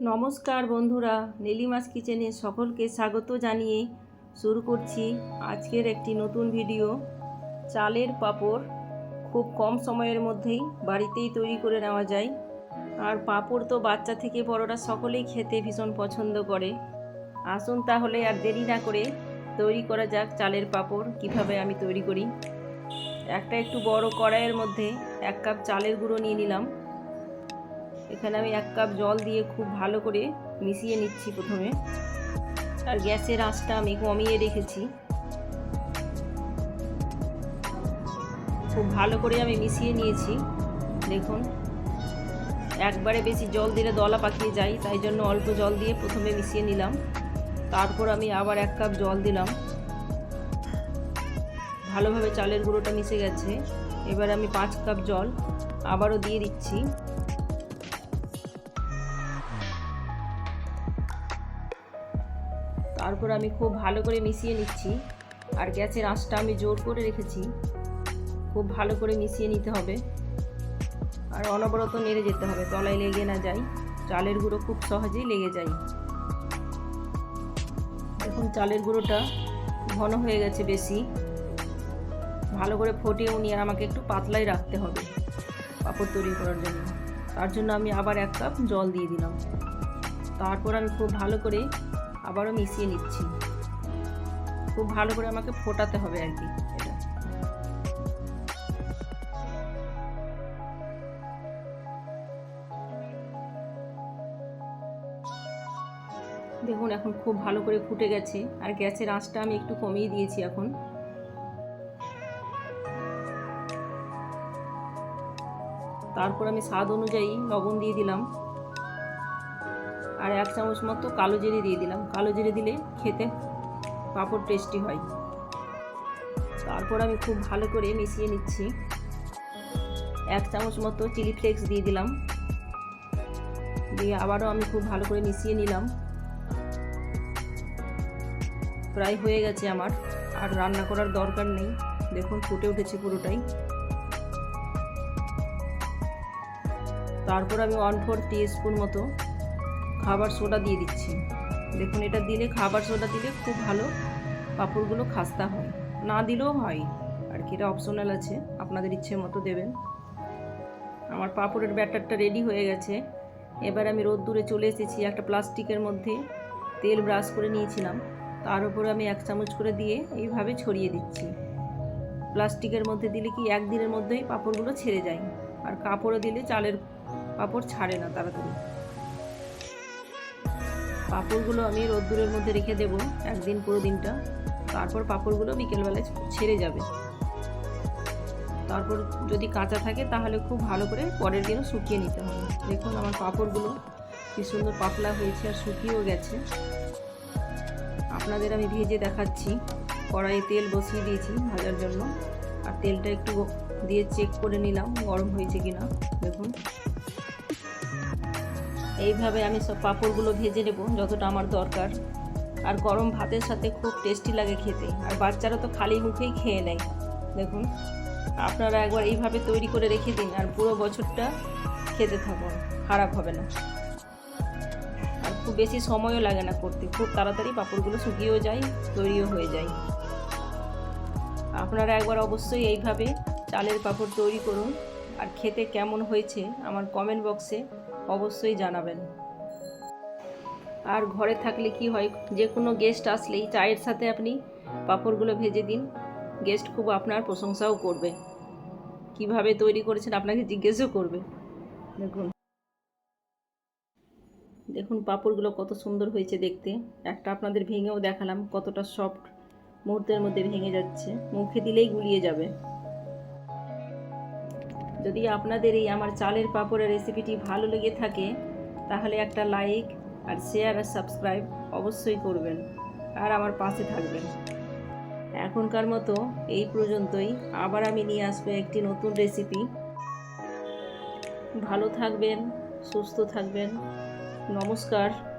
নমস্কার বন্ধুরা, নীলিমাস কিচেনে সকলকে স্বাগত জানিয়ে শুরু করছি আজকের একটি নতুন ভিডিও। চালের পাঁপড় খুব কম সময়ের মধ্যেই বাড়িতেই তৈরি করে নেওয়া যায়। আর পাঁপড় তো বাচ্চা থেকে বড়রা সকলেই খেতে ভীষণ পছন্দ করে। আসুন তাহলে আর দেরি না করে তৈরি করা যাক চালের পাঁপড়, কীভাবে আমি তৈরি করি। একটা একটু বড় কড়াইয়ের মধ্যে এক কাপ চালের গুঁড়ো নিয়ে নিলাম। এখানে আমি এক কাপ জল দিয়ে খুব ভালো করে মিশিয়ে নিচ্ছি প্রথমে। আর গ্যাসের আঁচটা আমি কমিয়ে রেখেছি। খুব ভালো করে আমি মিশিয়ে নিয়েছি। দেখুন, একবারে বেশি জল দিলে দলা পাকিয়ে যায়, তাই জন্য অল্প জল দিয়ে প্রথমে মিশিয়ে নিলাম। তারপর আমি আবার এক কাপ জল দিলাম। ভালোভাবে চালের গুঁড়োটা মিশে গেছে। এবার আমি পাঁচ কাপ জল আবারও দিয়ে দিচ্ছি। তারপর আমি খুব ভালো করে মিশিয়ে নিচ্ছি। আর গ্যাসের আঁচটা আমি জোর করে রেখেছি। খুব ভালো করে মিশিয়ে নিতে হবে। আর অনবরত নেড়ে যেতে হবে। তলায় লেগে না যায়। চালের গুঁড়ো খুব সহজেই লেগে যায়। এখন চালের গুঁড়োটা ঘন হয়ে গেছে বেশি। ভালো করে ফটিয়ে উনিয়ে আমাকে একটু পাতলাই রাখতে হবে পাঁপড় তৈরি করার জন্য। তার জন্য আমি আবার এক কাপ জল দিয়ে দিলাম। তারপর আমি খুব ভালো করে আবারও মিশিয়ে নিচ্ছি। খুব ভালো করে আমাকে ফোটাতে হবে আর কি দেখুন, এখন খুব ভালো করে ফুটে গেছে, আর গ্যাসের আঁচটা আমি একটু কমিয়ে দিয়েছি এখন। তারপর আমি স্বাদ অনুযায়ী লবণ দিয়ে দিলাম। আর এক চামচ মতো কালো জিরে দিয়ে দিলাম। কালো জিরে দিলে খেতে পাঁপড় টেস্টি হয়। তারপর আমি খুব ভালো করে মিশিয়ে নিচ্ছি। এক চামচ মতো চিলি ফ্লেক্স দিয়ে দিলাম। দিয়ে আবারও আমি খুব ভালো করে মিশিয়ে নিলাম। প্রায় হয়ে গেছে আমার। আর রান্না করার দরকার নেই। দেখুন, ফুটে উঠেছে পুরোটাই। তারপর আমি ওয়ান ফোর টি স্পুন মতো খাবার সোডা দিয়ে দিচ্ছি। দেখুন, এটা দিলে, খাবার সোডা দিলে খুব ভালো পাঁপড়গুলো খাস্তা হয়। না দিলেও হয়। আর কি, এটা অপশনাল আছে। আপনাদের ইচ্ছে মতো দেবেন। আমার পাঁপড়ের ব্যাটারটা রেডি হয়ে গেছে। এবার আমি রোদ্দুরে চলে এসেছি একটা প্লাস্টিকের মধ্যে। তেল ব্রাশ করে নিয়েছিলাম। তার উপরে আমি এক চামচ করে দিয়ে এইভাবে ছড়িয়ে দিচ্ছি। প্লাস্টিকের মধ্যে দিলে কি একদিনের মধ্যেই পাঁপড়গুলো ছেড়ে যায়? আর কাপড়ে দিলে চালের পাঁপড় ছাড়ে না তাড়াতাড়ি। পাঁপড়গুলো আমি রোদ্দুরের মধ্যে রেখে দেব, একদিন পুরো দিনটা। তারপর পাঁপড়গুলো বিকেলবেলায় ছেড়ে যাবে। তারপর যদি কাঁচা থাকে, তাহলে খুব ভালো করে পরের দিনও শুকিয়ে নিতে হবে। দেখুন আমার পাঁপড়গুলো কি সুন্দর পাতলা হয়েছে আর শুকিয়েও গেছে। আপনাদের আমি ভেজে দেখাচ্ছি। কড়াইয়ে তেল বসিয়ে দিয়েছি ভাজার জন্য। আর তেলটা একটু দিয়ে চেক করে নিলাম, গরম হয়েছে কিনা। দেখুন। এইভাবে আমি সব পাঁপড়গুলো ভেজে নেব, যতটা আমার দরকার। আর গরম ভাতের সাথে খুব টেস্টি লাগে খেতে। আর বাচ্চারা তো খালি মুখেই খেয়ে নেয়। দেখুন, আপনারা একবার এইভাবে তৈরি করে রেখে দিন, আর পুরো বছরটা খেতে থাকুন। খারাপ হবে না। আর খুব বেশি সময়ও লাগে না করতে। খুব তাড়াতাড়ি পাঁপড়গুলো শুকিয়েও যায়, তৈরিও হয়ে যায়। আপনারা একবার অবশ্যই এইভাবে চালের পাঁপড় তৈরি করুন। আর খেতে কেমন হয়েছে, আমার কমেন্ট বক্সে অবশ্যই জানাবেন। আর ঘরে থাকলে কি হয় যে কোনো গেস্ট আসলেই চায়ের সাথে আপনি পাঁপড়গুলো ভেজে দিন। গেস্ট খুব আপনার প্রশংসাও করবে। কীভাবে তৈরি করেছেন আপনাকে জিজ্ঞেসও করবে। দেখুন। দেখুন পাঁপড়গুলো কত সুন্দর হয়েছে দেখতে। একটা আপনাদের ভেঙেও দেখালাম কতটা সফট মুহূর্তের মধ্যে ভেঙে যাচ্ছে। মুখে দিলেই গুলিয়ে যাবে। যদি আপনাদের এই আমার চালের পাঁপড়ের রেসিপিটি ভালো লেগে থাকে, তাহলে একটা লাইক আর শেয়ার আর সাবস্ক্রাইব অবশ্যই করবেন। আর আমার পাশে থাকবেন। এখনকার মতো এই পর্যন্তই। আবার আমি নিয়ে আসব একটি নতুন রেসিপি ভালো থাকবেন, সুস্থ থাকবেন। নমস্কার।